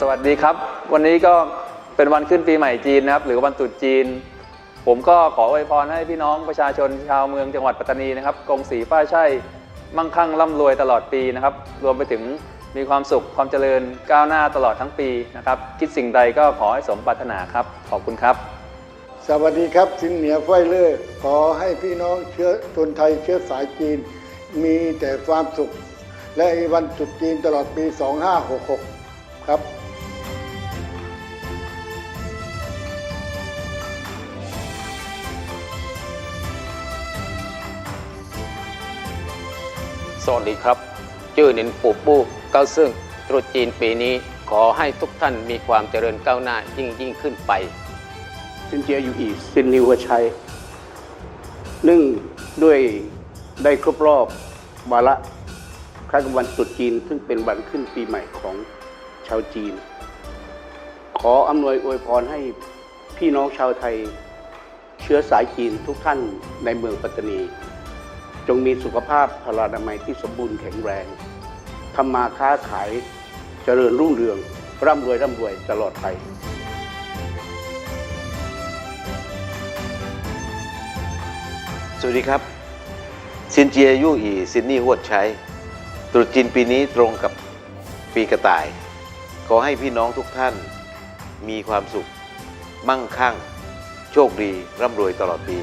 สวัสดีครับ วันนี้ก็เป็นวันขึ้นปีใหม่จีนนะครับ หรือวันตรุษจีน ผมก็ขออวยพรให้พี่น้องประชาชนชาวเมืองจังหวัดปัตตานีนะครับกงสีป้าใช่มั่งคั่งร่ำรวยตลอดปีนะครับ รวมไปถึงมีความสุขความเจริญก้าวหน้าตลอดทั้งปีนะครับ คิดสิ่งใดก็ขอให้สมปรารถนาครับ ขอบคุณครับ สวัสดีครับสินเหนียวไฟเล่อขอให้พี่น้องเชื้อคนไทยเชื้อสายจีน มีแต่ความสุข และวันตรุษจีนตลอดปี 2566 ครับ สวัสดีครับชื่อหนินปูปูเก้าซึ่งตรุษจีนปีนี้ขอให้ทุกท่านมีความเจริญก้าวหน้ายิ่งยิ่งขึ้นไปสินเจียอยู่อีสินนิวหัวชัยเนื่องด้วยได้ครบรอบวาระคล้ายกับวันตรุษจีน ซึ่งเป็นวันขึ้นปีใหม่ของชาวจีน ขออำนวยอวยพรให้พี่น้องชาวไทย เชื้อสายจีนทุกท่านในเมืองปัตตานี จงมีสุขภาพพลานามัยที่สมบูรณ์แข็งแรงทำมาค้าขายเจริญรุ่งเรือง ร่ำรวยร่ำรวยตลอดไปสวัสดีครับซินเจียยู่อีซินนี่ฮวดใช้ตรุษจีนปีนี้ตรงกับปีกระต่าย ขอให้พี่น้องทุกท่านมีความสุข มั่งคั่ง โชคดี ร่ำรวยตลอดปี